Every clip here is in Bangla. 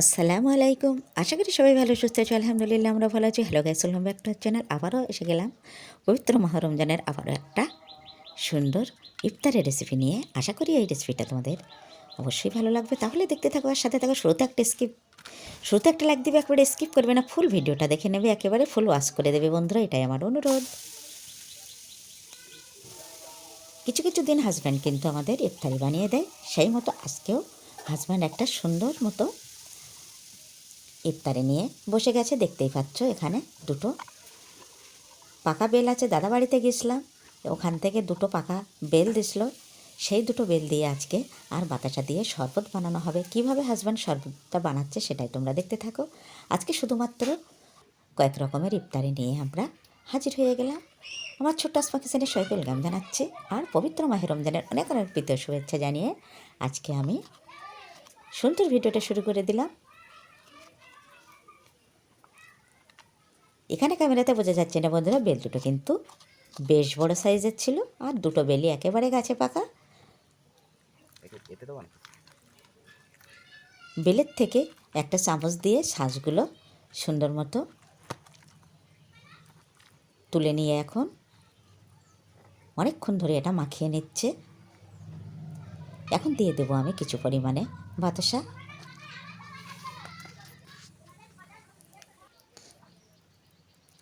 আসসালামু আলাইকুম। আশা করি সবাই ভালো, সুস্থ আছো। আলহামদুলিল্লাহ, আমরা ভালো আছি। Hello guys welcome back to channel আবারও এসে গেলাম পবিত্র মাহ রমজানের আবারও একটা সুন্দর ইফতারের রেসিপি নিয়ে। আশা করি এই রেসিপিটা তোমাদের অবশ্যই ভালো লাগবে। তাহলে দেখতে থাকো আর সাথে থাকো। শুরুতে একটা স্কিপ শুরুতে একটা লাইক দিবে, একবারে স্কিপ করবে না। ফুল ভিডিওটা দেখে নেবে, একেবারে ফুল ওয়াশ করে দেবে। বন্ধুরা, এটাই আমার অনুরোধ। কিছু কিছু দিন হাজব্যান্ড কিন্তু আমাদের ইফতারি বানিয়ে দেয়। সেই মতো আজকেও হাজব্যান্ড একটা সুন্দর মতো ইফতারি নিয়ে বসে গেছে, দেখতেই পাচ্ছ এখানে দুটো পাকা বেল আছে, দাদা বাড়িতে গেছিলাম, ওখান থেকে দুটো পাকা বেল দিছিল, সেই দুটো বেল দিয়ে আজকে আর বাতাসা দিয়ে শরবত বানানো হবে। কীভাবে হাজব্যান্ড শরবতটা বানাচ্ছে সেটাই তোমরা দেখতে থাকো। আজকে শুধুমাত্র কয়েক রকমের ইফতারি নিয়ে আমরা হাজির হয়ে গেলাম। আমার ছোট্ট আসমা কিচেনে সবাইকে ওয়েলকাম জানাচ্ছি, আর পবিত্র মাহে রমজানের অনেক অনেক প্রীত শুভেচ্ছা জানিয়ে আজকে আমি সুন্দর ভিডিওটা শুরু করে দিলাম। এখানে ক্যামেরাতে বোঝা যাচ্ছে না বন্ধুরা, বেল দুটো কিন্তু বেশ বড় সাইজের ছিল আর দুটো বেলি একেবারে গাছে পাকা। বেলের থেকে একটা চামচ দিয়ে শাঁসগুলো সুন্দর মতো তুলে নিয়ে এখন অনেকক্ষণ ধরে এটা মাখিয়ে নিচ্ছে। এখন দিয়ে দেবো আমি কিছু পরিমাণে বাতাসা।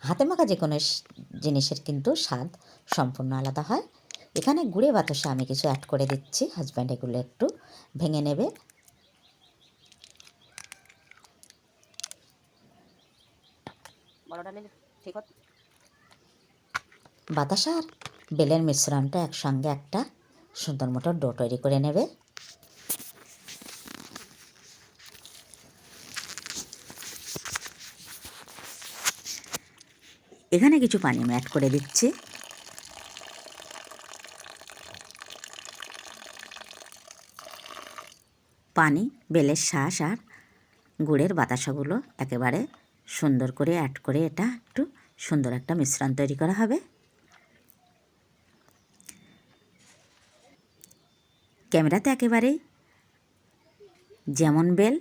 হাতে মাখা যে কোনো জিনিসের কিন্তু স্বাদ সম্পূর্ণ আলাদা হয়। এখানে গুড়ে বাতাসা আমি কিছু অ্যাড করে দিচ্ছি। হাজব্যান্ড এগুলো একটু ভেঙে নেবে। বাতাসা আর বেলের মিশ্রণটা একসঙ্গে একটা সুন্দর মতো ডো তৈরি করে নেবে। এখানে কিছু পানি আমি অ্যাড করে দিচ্ছি। পানি, বেলের শ্বাস আর গুড়ের বাতাসাগুলো একেবারে সুন্দর করে অ্যাড করে এটা একটু সুন্দর একটা মিশ্রণ তৈরি করা হবে। ক্যামেরাতে একেবারেই যেমন বেল,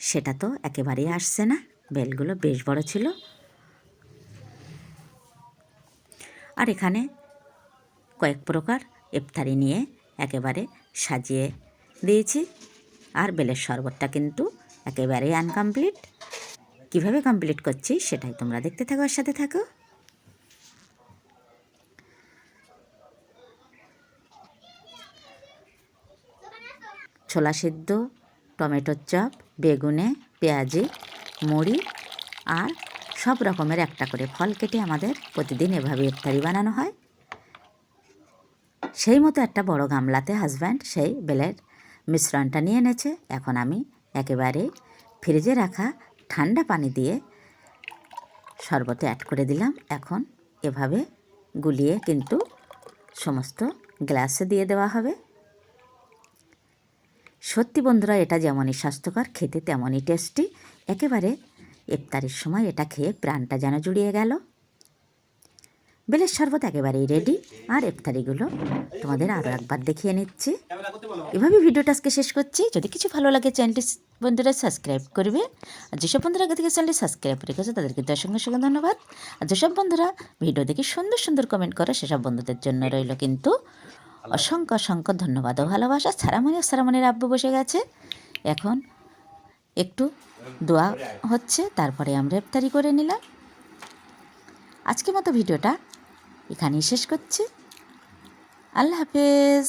সেটা তো একেবারেই আসছে না। বেলগুলো বেশ বড় ছিল। আর এখানে কয়েক প্রকার ইফতারি নিয়ে একেবারে সাজিয়ে দিয়েছি। আর বেলের শরবতটা কিন্তু একেবারেই আনকমপ্লিট। কীভাবে কমপ্লিট করছি সেটাই তোমরা দেখতে থাকো আর সাথে থাকো। ছোলা সিদ্ধ, টমেটোর চপ, বেগুনে, পেঁয়াজি, মুড়ি আর সব রকমের একটা করে ফল কেটে আমাদের প্রতিদিন এভাবে ইফতারি বানানো হয়। সেই মতো একটা বড় গামলাতে হাজব্যান্ড সেই বেলের মিশ্রণটা নিয়ে এনেছে। এখন আমি একেবারে ফ্রিজে রাখা ঠান্ডা পানি দিয়ে শরবতে অ্যাড করে দিলাম। এখন এভাবে গুলিয়ে কিন্তু সমস্ত গ্লাসে দিয়ে দেওয়া হবে। সত্যি বন্ধুরা, এটা যেমনই স্বাস্থ্যকর, খেতে তেমনই টেস্টি একেবারে ইফতারির সময় এটা খেয়ে প্রাণটা যেন জুড়িয়ে গেল। বেলের শরবত একেবারেই রেডি আর ইফতারিগুলো তোমাদের আরও একবার দেখিয়ে নিচ্ছি। এভাবে ভিডিওটা আজকে শেষ করছি। যদি কিছু ভালো লাগে চ্যানেলটি বন্ধুরা সাবস্ক্রাইব করবে। আর যেসব বন্ধুরা আগে থেকে চ্যানেলটি সাবস্ক্রাইব রেখেছে তাদেরকে অসংখ্য অসংখ্য ধন্যবাদ। আর যেসব বন্ধুরা ভিডিও দেখে সুন্দর সুন্দর কমেন্ট করে, সেসব বন্ধুদের জন্য রইল কিন্তু অসংখ্য অসংখ্য ধন্যবাদ ও ভালোবাসা। সারামণি সারামণির আব্বু বসে গেছে। এখন একটু দোয়া হচ্ছে, তারপরে আমরা ইফতারি করে নিলাম। আজকের মতো ভিডিওটা এখানেই শেষ করছি। আল্লাহ হাফেজ।